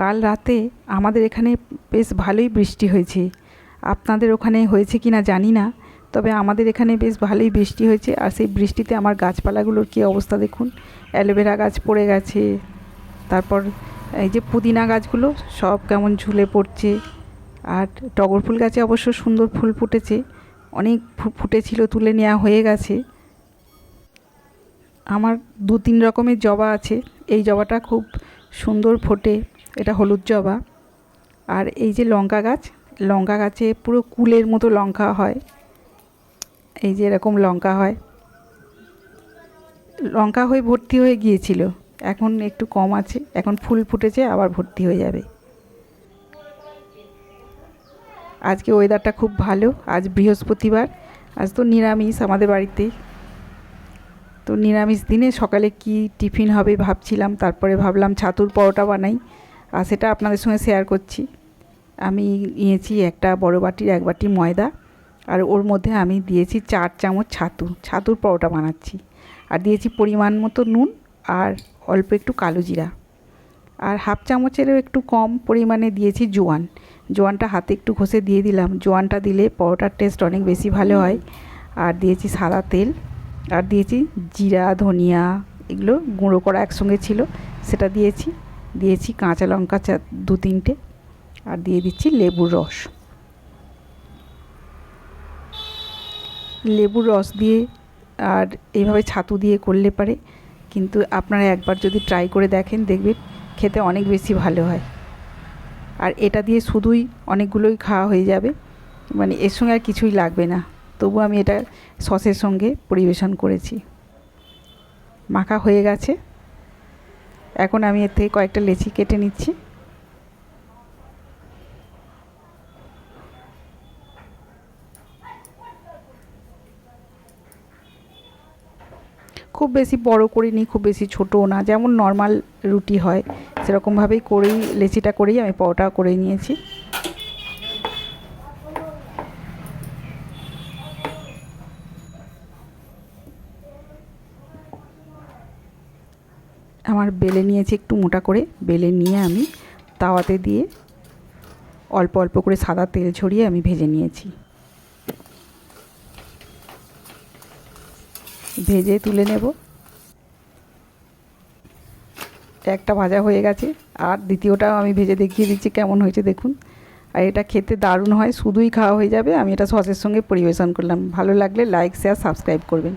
কাল রাতে আমাদের এখানে বেশ ভালোই বৃষ্টি হয়েছে। আপনাদের ওখানে হয়েছে কি না জানি না, তবে আমাদের এখানে বেশ ভালোই বৃষ্টি হয়েছে আর সেই বৃষ্টিতে আমার গাছপালাগুলোর কী অবস্থা দেখুন। অ্যালোভেরা গাছ পড়ে গেছে, তারপর এই যে পুদিনা গাছগুলো সব কেমন ঝুলে পড়ছে আর টগর ফুল গাছে অবশ্য সুন্দর ফুল ফুটেছে, অনেক ফুটেছিল, তুলে নেওয়া হয়ে গেছে। আমার দু তিন রকমের জবা আছে, এই জবাটা খুব সুন্দর ফোটে। এটা হলুদ জবা। আর এই যে লঙ্কা গাছ, লঙ্কা গাছে পুরো কুলের মতো লঙ্কা হয়। এই যে এরকম লঙ্কা হয়। লঙ্কা হয়ে ভর্তি হয়ে গিয়েছিল। এখন একটু কম আছে, এখন ফুল ফুটেছে, আবার ভর্তি হয়ে যাবে। আজকে ওয়েদারটা খুব ভালো, আজ বৃহস্পতিবার, আজ তো নিরামিষ আমাদের বাড়িতে। তো নিরামিষ দিনে সকালে কি টিফিন হবে ভাবছিলাম, তারপরে ভাবলাম ছাতুর পরোটা বানাই। আর সেটা আপনাদের সঙ্গে শেয়ার করছি। আমি নিয়েছি একটা বড় বাটির, এক বাটি ময়দা আর ওর মধ্যে আমি দিয়েছি চার চামচ ছাতু। ছাতুর পরোটা বানাচ্ছি। আর দিয়েছি পরিমাণ মতো নুন আর অল্প একটু কালো জিরা। আর হাফ চামচেরও একটু কম পরিমাণে দিয়েছি জোয়ান। জোয়ানটা হাতে একটু ঘষে দিয়ে দিলাম। জোয়ানটা দিলে পরোটার টেস্ট অনেক বেশি ভালো হয়। আর দিয়েছি সাদা তেল। আর দিয়েছি জিরা, ধনিয়া, এগুলো গুঁড়ো করা একসঙ্গে ছিল। সেটা দিয়েছি। দিয়েছি কাঁচা লঙ্কা চা, দু তিনটে, আর দিয়ে দিচ্ছি লেবুর রস। লেবুর রস দিয়ে আর এইভাবে ছাতু দিয়ে করলে পারে, কিন্তু আপনারা একবার যদি ট্রাই করে দেখেন, দেখবেন খেতে অনেক বেশি ভালো হয়। আর এটা দিয়ে শুধুই অনেকগুলোই খাওয়া হয়ে যাবে মানে এর সঙ্গে আর কিছুই লাগবে না। তবু আমি এটা সসের সঙ্গে পরিবেশন করেছি। মাখা হয়ে গেছে। এখন আমি এর থেকে কয়েকটা লেচি কেটে নিচ্ছি। খুব বেশি বড় করিনি, খুব বেশি ছোটও না, যেমন নর্মাল রুটি হয়, সেরকমভাবেই করেই, লেচিটা করেই আমি পরোটা করে নিয়েছি। আমার বেলে নিয়েছি একটু মোটা করে, বেলে নিয়ে আমি তাওয়াতে দিয়ে অল্প অল্প করে সাদা তেল ছড়িয়ে আমি ভেজে নিয়েছি। ভেজে তুলে নেব। একটা ভাজা হয়ে গেছে, আর দ্বিতীয়টাও আমি ভেজে দেখিয়ে দিচ্ছি কেমন হয়েছে দেখুন। আর এটা খেতে দারুণ হয়, শুধুই খাওয়া হয়ে যাবে, আমি এটা সসের সঙ্গে পরিবেশন করলাম। ভালো লাগলে লাইক শেয়ার সাবস্ক্রাইব করবেন।